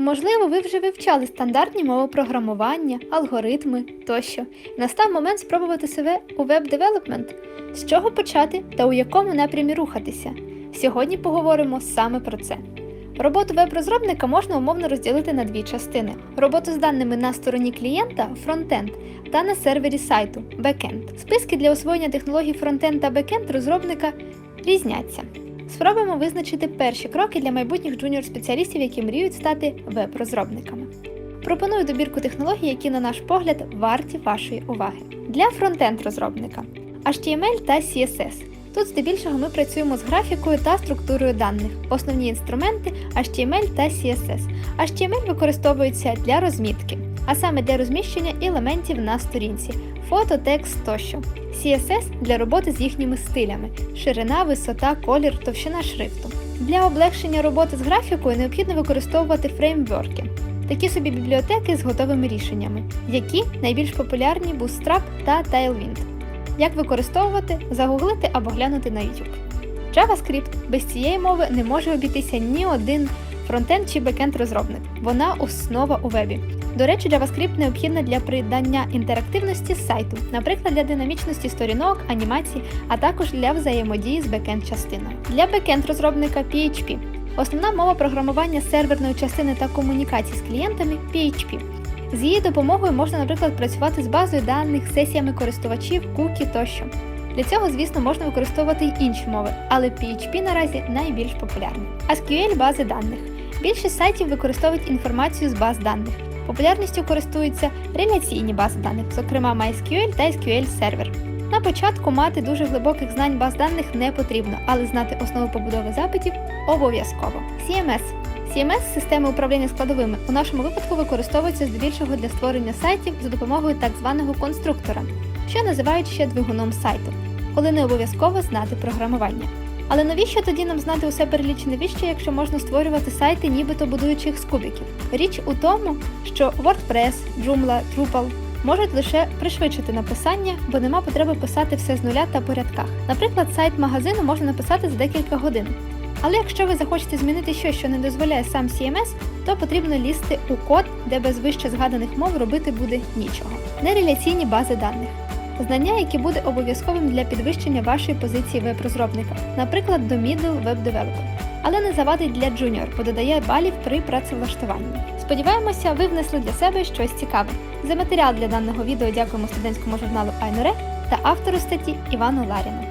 Можливо, ви вже вивчали стандартні мови програмування, алгоритми тощо. Настав момент спробувати себе у веб-девелопмент. З чого почати та у якому напрямі рухатися? Сьогодні поговоримо саме про це. Роботу веб-розробника можна умовно розділити на дві частини: роботу з даними на стороні клієнта фронтенд та на сервері сайту бекенд. Списки для освоєння технологій фронтенд та бекенд розробника різняться. Спробуємо визначити перші кроки для майбутніх джуніор-спеціалістів, які мріють стати веб-розробниками. Пропоную добірку технологій, які, на наш погляд, варті вашої уваги. Для фронтенд-розробника HTML та CSS. Тут здебільшого ми працюємо з графікою та структурою даних. Основні інструменти HTML та CSS. HTML використовується для розмітки, а саме для розміщення елементів на сторінці, фото, текст тощо. CSS для роботи з їхніми стилями, ширина, висота, колір, товщина шрифту. Для облегшення роботи з графікою необхідно використовувати фреймворки, такі собі бібліотеки з готовими рішеннями, які найбільш популярні Bootstrap та Tailwind. Як використовувати, загуглити або глянути на YouTube. JavaScript без цієї мови не може обійтися ні один фронтенд чи бекенд розробник. Вона основа у вебі. До речі, JavaScript необхідна для придання інтерактивності сайту, наприклад, для динамічності сторінок, анімацій, а також для взаємодії з бекенд частиною. Для бекенд розробника PHP. Основна мова програмування серверної частини та комунікацій з клієнтами PHP. З її допомогою можна, наприклад, працювати з базою даних, сесіями користувачів, кукі тощо. Для цього, звісно, можна використовувати й інші мови, але PHP наразі найбільш популярний. SQL бази даних. Більшість сайтів використовують інформацію з баз даних. Популярністю користуються реляційні бази даних, зокрема MySQL та SQL Server. Початку мати дуже глибоких знань баз даних не потрібно, але знати основу побудови запитів обов'язково. CMS CMS системи управління складовими у нашому випадку використовується здебільшого для створення сайтів за допомогою так званого конструктора, що називають ще двигуном сайту, коли не обов'язково знати програмування. Але навіщо тоді нам знати усе перелічене віще, якщо можна створювати сайти, нібито будуючи їх з кубиків? Річ у тому, що WordPress, Joomla, Drupal можуть лише пришвидшити написання, бо нема потреби писати все з нуля та порядках. Наприклад, сайт магазину можна написати за декілька годин. Але якщо ви захочете змінити щось, що не дозволяє сам CMS, то потрібно лізти у код, де без вище згаданих мов робити буде нічого. Нереляційні бази даних. Знання, які буде обов'язковим для підвищення вашої позиції веб-розробника, наприклад, до Middle Developer. Але не завадить для джуніор, бо додає балів при працевлаштуванні. Сподіваємося, ви внесли для себе щось цікаве. За матеріал для даного відео дякуємо студентському журналу Айноре та автору статті Івану Ларіну.